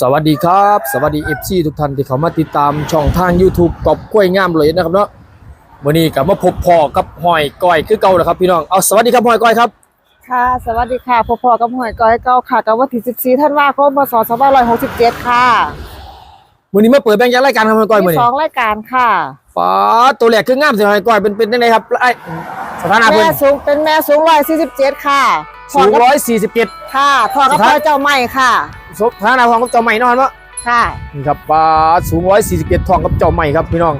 สวัสดีครับ สวัสดี FC ทุกท่านที่เข้ามาติดตามช่องทาง YouTube กอบกล้วยงามเลยนะครับเนาะวันนี้กลับมาพบพ่อกับหอยก้อยคือเก่าแล้วครับพี่น้องเอาสวัสดีครับหอยก้อยครับค่ะ สวัสดีค่ะพอๆกับหวยก้อยเก้าค่ะกับวันที่14ธันวาคมพศ2567 ค่ะวันนี้มาเปิดแบงค์ยักษ์รายการครับหอยก้อยมื้อมีนี้สองรายการค่ะป๋าตัวแรกคืองามสิหอยก้อยเป็นเป็นจังไดครับไอ้สถานะเพิ่แม่นสูงเป็นแม่สูง147 ค่ะสูงพ่อกับ147ค่ะพ่อกับพ่อเจ้าใหม่ค่ะ สถานะของกับเจ้าใหม่เนาะเนาะค่ะนี่ครับป๋าสูง147ทองกับเจ้าใหม่ครับพี่น้อง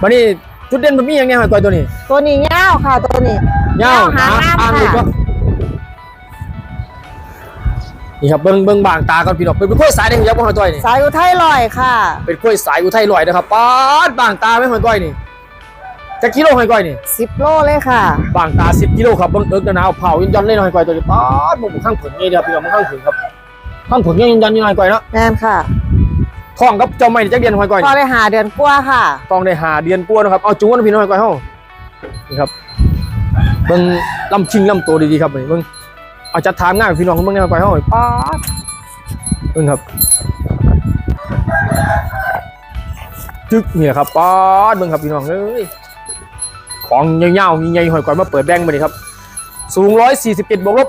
วันนี้จุดเด่นมันมีอย่างเนี้หอยก้อยตัวนี้ ตัวนี้เงาวค่ะตัวนี้ยาวหางหางงามอ่างค่ะลูกเนาะนี่ครับเบิ่งเบิ่งบางตากันพี่น้องเป็นเป็นกล้วยสายได้ยักษ์บ่หอยก้อยนี่สายอุทัยลอยค่ะ เป็นกล้วยสายอุทัยลอยนะครับป๊าดบางตาไหม่หอยก้อยนี่จะกิโลหอยก้อยนี่10โลเลยค่ะบางตา10กิโลครับเบิ่งเอิกหนาวเผายันยันเลยหอยก้อยตัวนี้ป๊าดมึงข้างผึ่งนี่เด้อพี่น้องมึงข้างผึ่งครับ ข้างผึ่งยันยันนี่หอยก้อยเนาะแม่นค่ะท้องกับเจ้าไม่จักเดือนหอยก้อยพอนี่ได้หาเดือนกว่าค่ะต้องได้หาเดือนกว่านะครับเอาจูนพี่น้องหอยก้อยเฮานี่ครับเบิ่งลำชิงลำโตดีๆครับนี่เบิ่งเอาจัดทามง่ายพี่น้องเบิ่งในหอยก้อยเฮาป๊าดเบิ่งครับจึกเนี่ยครับป๊าดเบิ่งครับพี่น้องเอ้ยของเงาๆมีใหญ่หอยก้อยมาเปิดแบงค์มาดิครับ สูง147บวกลบ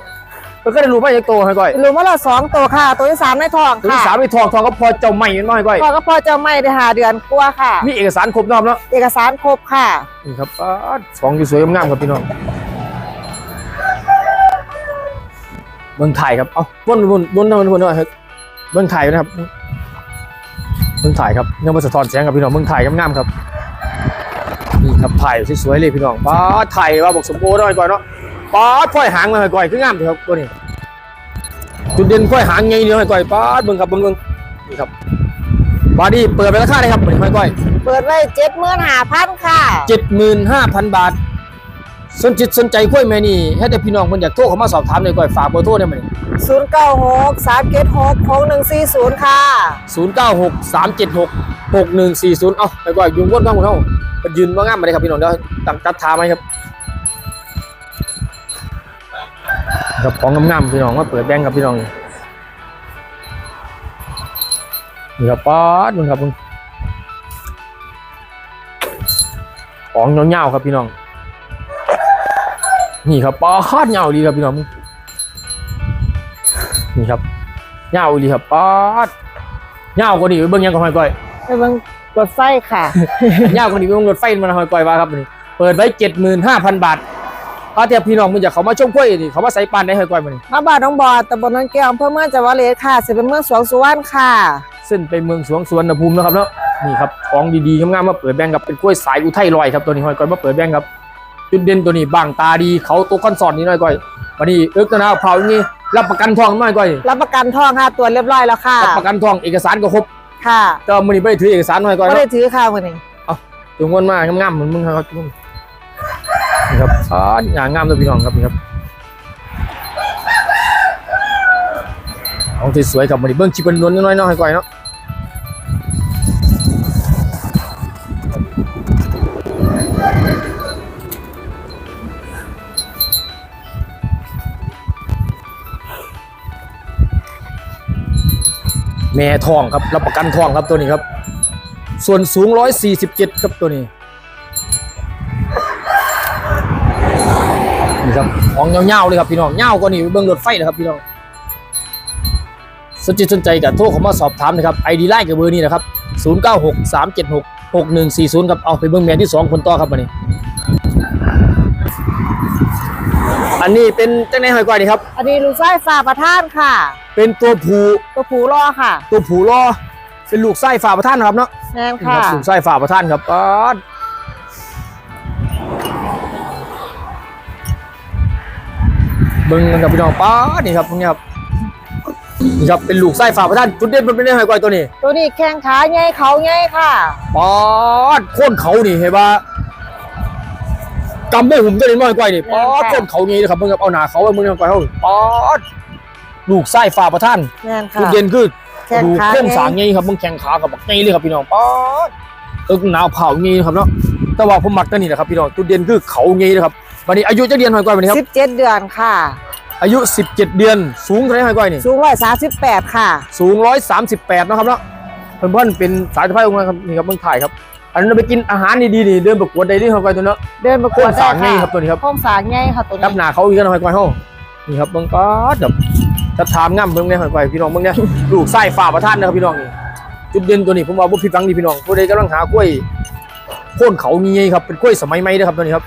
เพิ่นก็ได้รู้มาจากโตหอยก้อยรู้ว่าเราสองตัวค่ะ ตัวที่สามในท้องตัวที่ค่ะสามไปทองทองก็พอเจ้าใหม่เห็นบ่หอยก้อยพ่อกับพ่อเจ้าใหม่ได้หาเดือนกว่าค่ะ มีเอกสารครบรอบแล้วเอกสารครบค่ะนี่ครับป๊าดสองอยู่สวยงามๆครับพี่น้องเบิ่งถ่ายครับ เอ้าวนวนวนวนวนวนเฮ้ยเบิ่งถ่ายนะครับเบิ่งถ่ายครับยังมาสะท้อนแสงครับพี่น้องเบิ่งถ่ายงามๆครับนี่ครับถ่ายสวยๆเลยพี่น้องป๊าดถ่ายว่าบอกสมโอหน่อยก่อนเนาะ ป๊าดค่อยหางมาหอยก้อยคืองามเถอะครับตัวนี้ จุดเด่นค่อยหางไงเดียวหอยก้อยป๊าดเบิ่งครับเบิ่งเบิ่งนี่ครับบาดี้เปิดไปราคาเลยครับหอยก้อยเปิดไว้เจ็ดหมื่นหาพันค่ะเจ็ดหมื่นห้าพันบาท สนจิตสนใจกล้วยแม่นี่ให้แต่พี่น้องคนอยากโทรเข้ามาสอบถามหน่อยก่อยฝากเบอร์โทรได้ไหมศูนย์เก้าหกสามเจ็ดหกหกหนึ่งสี่ศูนย์ค่ะศูนย์เก้าหกสามเจ็ดหกหกหนึ่งสี่ศูนย์เอ้าไปก่อยยุงวนบ้างคุณเท่าไปยืนว่างามมาเลยครับพี่น้องเดี๋ยวตั้งจัดทาไหมครับ กับของงามๆพี่น้องมาเปิดแบงค์ครับพี่น้องนี่ครับป๊าดมึงครับมึงของเงาๆครับพี่น้อง นี่ครับป๊าดเงาดีครับพี่น้องมึงนี่ครับเงาดีครับป๊าดเงากว่านี้ไปเบิ่งยังกับหอยก้อยไปเบิ่งรถไฟค่ะเงากว่านี้ไปเบิ่งรถไฟมันหอยก้อยว่าครับนี่เปิดไว้เจ็ดหมื่นห้าพันบาท ถ้าเทียบพี่น้องมึงอยากเขามาชมกล้วยนี่เขามาใส่ปานได้หอยก้อยมันมาบ้านน้องบอดตำบลนันแก้วอำเภอเมืองจังหวัดเลยค่ะสิเป็นเมืองสวงสุวรรณค่ะเส้นไปเมืองสวงสุวรรณภูมินะครับเนาะนี่ครับของดีๆงามๆมาเปิดแบงค์ครับเป็นกล้วยสายอุทัยลอยครับตัวนี้หอยก้อยมาเปิดแบงค์ครับจุดเด่นตัวนี้บางตาดีเขาตัวคอนสอนนี่หน่อยก้อยวันนี้เอิกตะนาวเผาอย่างงี้รับประกันทองหน่อยก้อยรับประกันทองค่ะตรวจเรียบร้อยแล้วค่ะรับประกันทองเอกสารก็ครบค่ะก็มือนี้ไม่ได้ถือเอกสารหน่อยก่อนก็เนาะได้ถือค่ะวันนี้จุงวนมางามๆเหมือนมึงครับจุง นี่ครับอ่าอย่างงามเลยพี่น้องครับนี่ครับของที่สวยกับมือนี้เบิ้งชิบันนวลน้อยๆเนาะให้ก่อยเนาะแม่ทองครับรับประกันทองครับตัวนี้ครับ ส่วนสูง 147 ครับตัวนี้ นี่ครับของเงาๆเลยครับพี่น้องเงากว่านี้เบื้องรถไฟนะครับพี่น้องสนใจสนใจกับโทรเข้ามาสอบถามนะครับไอดีไลน์กับเบอร์นี้นะครับ 096 376 6140ครับเอาไปเบื้องแมนที่ 2 คนต่อครับวันนี้ อันนี้เป็นจังไหนหอยก้อยนี่ครับ อันนี้ลูกไส้ฟ้าประทานค่ะ เป็นตัวผูตัวผูรอค่ะ ตัวผูรอเป็นลูกไส้ฝ่าประท่านนะครับเนาะแม่นนี่ค่ะครับลูกไส้ฝ่าประท่านครับ เบิ่งกันครับพี่น้องป๊าดนี่ครับพวกนี้ครับนี่ครับเป็นลูกไส้ฝ่าประท่านจุดเด่นมันเป็นได้หอยก้อยตัวนี้ตัวนี้แข้งขาใหญ่เขาใหญ่ค่ะป๊าดโค่นเขานี่เห็นปะกำบ่หุ่มตัวนี้หอยก้อยนี่ป๊าดโค่นเขานี่นะครับเบิ่งครับเอาหน้าเขาไว้มึงหอยก้อยเขาป๊าดลูกไส้ฝ่าประท่านแม่นจุดค่ะเด่นคือแข้งดูขาเครื่องใหญ่สางไงครับมึงแข่งขากับบักไงเลยครับพี่น้องป๊าดตึกหนาวเผาไงครับเนาะแต่ว่าผมมักตัวนี้แหละครับพี่น้องจุดเด่นคือเขาไงนะครับ วันนี้อายุจะเรียนหน่อยกว่าวันนี้ครับสิบเจ็ดเดือนค่ะ อายุ 17 เดือน สูงเท่าไหร่ห้อยก้อยนี่สูงร้อยสามสิบแปดค่ะ สูง138นะครับเนาะเพื่อนเพื่อนๆเป็นสายสะพายองค์นะครับนี่ครับเมืองไทยครับ อันนั้นไปกินอาหารดีๆนี่เดินประกวดได้ที่ห้อยก้อยตัวเนาะเดินประกโค้วดงได้สางไงค่ะครับตัวนี้ครับโค้งสางไงค่ะตัวกับนี้หน้าเขาอีกนะห้อยก้อยห้องนี่ครับเบิ่งก็แบบจะถามง่ำเบิ่งเนี่ยห้อยก้อยพี่น้องเบิ่งเนี่ยลูกไส้ฝ่าประทานนะครับพี่น้องนี่จุดเด่นตัวนี้ผมว่าบ่ผิดหวังดีพี่น้องผู้ใดกำลังหากล้วยโค่นเขามีไงครับเป็นกล้วยสมัยใหม่นะครับตัวนี้ครับ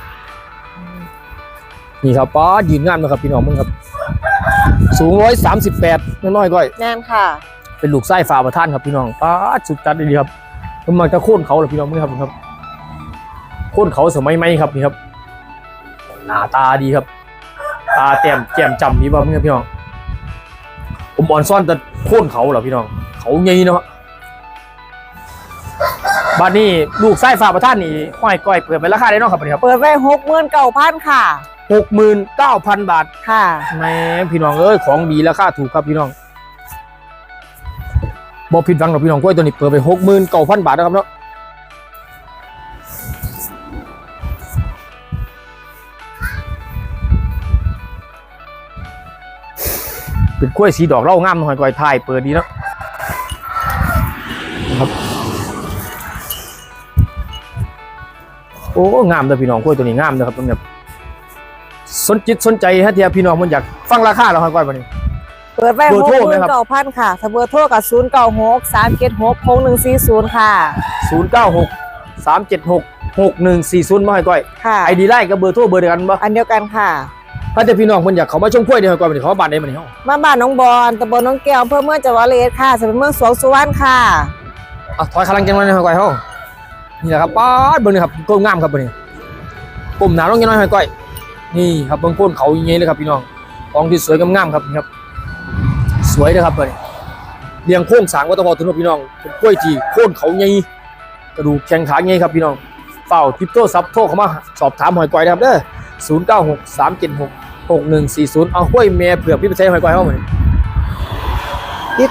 นี่ครับป้ายืนงามนะครับพี่น้องมึงครับ สูงร้อยสามสิบแปดน้อยๆก้อยแน่นค่ะ เป็นลูกไส้ฝ่าประทานครับพี่น้องป้าดสุดจัดเลยดีครับมันมาจะโค่นเขาเหรอพี่น้องมึงครับครับโค่นเขาสมัยใหม่ครับนี่ครับ หน้าตาดีครับ ตาแต้มแจ่มจำดีป่ะมึงครับพี่น้องผมอ่อนซ่อนแต่โค่นเขาเหรอพี่น้อง เขาใหญ่เนาะบ้านนี้ลูกไส้ฝ่าประทานนี่ห้อยก้อยเปิดไปราคาได้เนาะครับบัดนี้ครับเปิดไว้หกหมื่นเก้าพันค่ะ หกหมื่นเก้าพันบาทค่ะ แหม่พี่น้องเอ้ยของดีราคาถูกครับพี่น้องบอผิดหวังหรอกพี่น้องกล้วยตัวนี้เปิดไปหกหมื่นเก้าพันบาทนะครับเนาะเป็นกล้วยสีดอกเล่างามหน่อยกล้วยไทยเปิดดีเนาะนะครับ โอ้งามเลยพี่น้องกล้วยตัวนี้งามนะครับตัวนี้ สนจิตสนใจฮะเทียพี่น้องมันอยากฟังราคาเราค่อยก่อนวันนี้ เปิดไว้เบหอร์กโทรหไหมมื่นครับ เก้าพันค่ะถ้าเบอร์โทรกับศูนย์เก้าหกสามเจ็ดหกหกหนึ่งสี่ศูนย์ค่ะ 0 9 6 3 7 6 6 1 4 0มาให้ก้อยค่ะ ไอดีไลน์กับเบอร์โทรเบอร์เดียวกันปะอันเดียวกันค่ะ ถ้าแต่พี่น้องคนอยากเขามาชมกล้วยเดียวก่อนวันนี้เขามาบ้านได้มาเนี่ยมาบ้านน้องบอลตำบลน้องแก้วอำเภอเมืองจังหวัดระยองค่ะสำหรับเมืองสวงสุวรรณค่ะ อะถอยขลังจังเลยนะก้อยเฮานี่แหละครับป้าดเบิ่งนี่ครับก้มงามครับวันนี้ก้มหนาลงยังน้อยให้ก้อย นี่ครับเบิ่งโคนเขาอย่างเงี้ยเลยครับพี่น้องของที่สวยงามๆครับนี่ครับ สวยนะครับวันนี้เรียงโค้งสร้างวัตถุพอตุนพี่น้องเป็นกล้วยที่โค่นเขาใหญ่กระดูกแข้งขาใหญ่ครับพี่น้องเฝ้าทิปโตซับโทรเข้ามาสอบถามหอยก้อยนะครับเด้อ0 9 6 3 7 6 6 1 4 0เอาห้วยแม่เผือกพี่ไปใช้หอยก้อยเข้ามายิด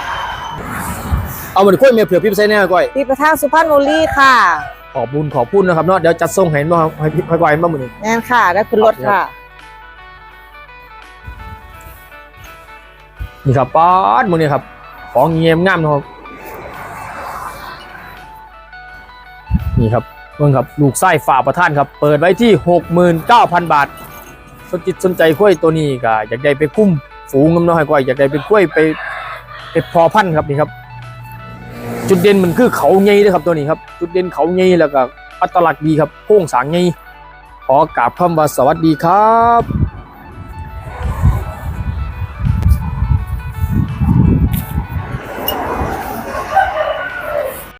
เอามาดิห้วยแม่เผือกพี่ไปใช้แน่หอยก้อยที่ประทางสุพรรณบุรีค่ะ ขอบบุญขอบคุณนะครับเนาะเดี๋ยวจัดส่งให้มาให้หอยก้อยมาหมดนี่แน่นค่ะ ได้ขึ้นรถค่ะ นี่ครับป๊าดหมดนี่ครับ ของเงียมงามนะครับนี่ครับเบิ่งครับลูกไส้ฝ่าประท่านครับ เปิดไว้ที่ 69,000 บาท สนจิตสนใจกล้วยตัวนี้ก็อยากได้ไปคุ้ม ฝูงน้ำน้อยกว่าอยากได้เป็นกล้วยไปไปพอพันธุ์ครับนี่ครับ จุดเด่นมันคือเขาใหญ่เลยครับตัวนี้ครับ จุดเด่นเขาใหญ่แล้วก็อัตลักษณ์ดีครับโค้งสางใหญ่ขอกราบคำว่าสวัสดีครับ